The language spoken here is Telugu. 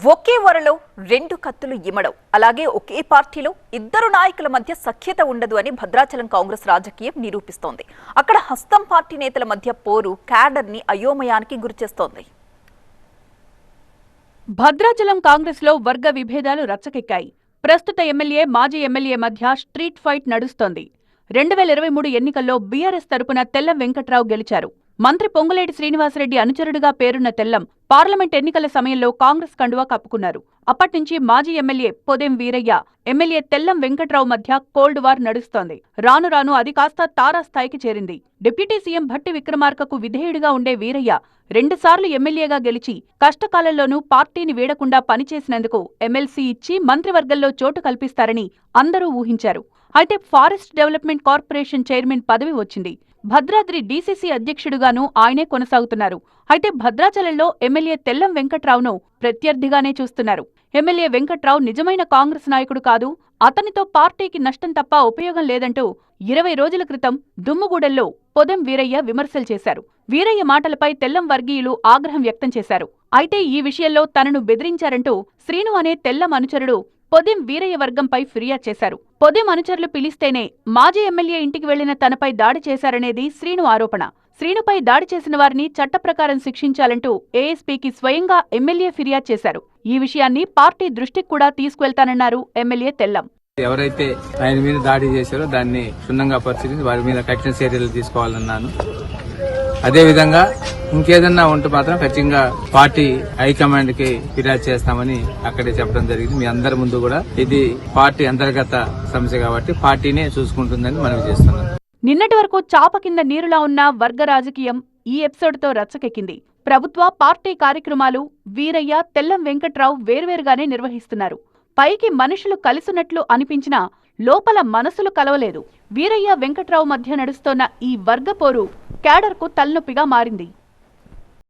ఒకే వరలో రెండు కత్తులు ఇమడవు అలాగే ఒకే పార్టీలో ఇద్దరు నాయకుల మధ్య సఖ్యత ఉండదు అని భద్రాచలం కాంగ్రెస్ రాజకీయం నిరూపిస్తోంది. అక్కడ హస్తం పార్టీ నేతల మధ్య పోరు క్యాడర్ని అయోమయానికి గురిచేస్తోంది. భద్రాచలం కాంగ్రెస్లో వర్గ విభేదాలు రచ్చకెక్కాయి. ప్రస్తుత ఎమ్మెల్యే మాజీ ఎమ్మెల్యే మధ్య స్ట్రీట్ ఫైట్ నడుస్తోంది. రెండు వేల ఇరవై మూడు ఎన్నికల్లో బీఆర్ఎస్ తరపున తెల్లం వెంకట్రావు గెలిచారు. మంత్రి పొంగులేటి శ్రీనివాసరెడ్డి అనుచరుడిగా పేరున్న తెల్లం పార్లమెంట్ ఎన్నికల సమయంలో కాంగ్రెస్ కండువా కప్పుకున్నారు. అప్పట్నుంచి మాజీ ఎమ్మెల్యే పొదెం వీరయ్య ఎమ్మెల్యే తెల్లం వెంకట్రావు మధ్య కోల్డ్ వార్ నడుస్తోంది. రాను రాను అది కాస్త తారాస్థాయికి చేరింది. డిప్యూటీ సీఎం భట్టి విక్రమార్కకు విధేయుడిగా ఉండే వీరయ్య రెండుసార్లు ఎమ్మెల్యేగా గెలిచి కష్టకాలంలోనూ పార్టీని వీడకుండా పనిచేసినందుకు ఎమ్మెల్సీ ఇచ్చి మంత్రివర్గంలో చోటు కల్పిస్తారని అందరూ ఊహించారు. అయితే ఫారెస్ట్ డెవలప్మెంట్ కార్పొరేషన్ చైర్మన్ పదవి వచ్చింది. భద్రాద్రి డీసీసీ అధ్యక్షుడుగాను ఆయనే కొనసాగుతున్నారు. అయితే భద్రాచలంలో ఎమ్మెల్యే తెల్లం వెంకట్రావును ప్రత్యర్థిగానే చూస్తున్నారు. ఎమ్మెల్యే వెంకట్రావు నిజమైన కాంగ్రెస్ నాయకుడు కాదు. అతనితో పార్టీకి నష్టం తప్ప ఉపయోగం లేదంటూ ఇరవై రోజుల క్రితం దుమ్ముగూడెల్లో పొదెం వీరయ్య విమర్శలు చేశారు. వీరయ్య మాటలపై తెల్లం వర్గీయులు ఆగ్రహం వ్యక్తం చేశారు. అయితే ఈ విషయంలో తనను బెదిరించారంటూ శ్రీను అనే తెల్లం అనుచరుడు పొదిం వీరయ్య వర్గంపై ఫిర్యాదు చేశారు. పొదిం అనుచరులు పిలిస్తేనే మాజీ ఎమ్మెల్యే ఇంటికి వెళ్ళిన తనపై దాడి చేశారనేది శ్రీను ఆరోపణ. శ్రీనుపై దాడి చేసిన వారిని చట్టప్రకారం శిక్షించాలంటూ ఏఎస్పీకి స్వయంగా ఎమ్మెల్యే ఫిర్యాదు చేశారు. ఈ విషయాన్ని పార్టీ దృష్టికి కూడా తీసుకువెళ్తానన్నారు ఎమ్మెల్యే తెల్లం. ఎవరైతే ఆయన మీద దాడి చేశారో దాన్ని క్షుణ్ణంగా పరిశీలించి వారి మీద కఠిన చర్యలు తీసుకోవాలన్నాను. అదేవిధంగా ఇంకేదన్నా ఉంటే మాత్రం ఖచ్చితంగా పార్టీ హైకమాండ్కి ఫిర్యాదు చేస్తామని అక్కడే చెప్పడం జరిగింది. మీ అందరి ముందు కూడా ఇది పార్టీ అంతర్గత సమస్య కాబట్టి పార్టీనే చూసుకుంటుందని మనవి చేస్తున్నాం. నిన్నటి వరకు చాప కింద నీరులా ఉన్న వర్గ రాజకీయం ఈ ఎపిసోడ్తో రచ్చకెక్కింది. ప్రభుత్వ పార్టీ కార్యక్రమాలు వీరయ్య తెల్లం వెంకట్రావు వేర్వేరుగానే నిర్వహిస్తున్నారు. పైకి మనుషులు కలిసినట్లు అనిపించినా లోపల మనసులు కలవలేదు. వీరయ్య వెంకట్రావు మధ్య నడుస్తోన్న ఈ వర్గ పోరు క్యాడర్కు తలనొప్పిగా మారింది.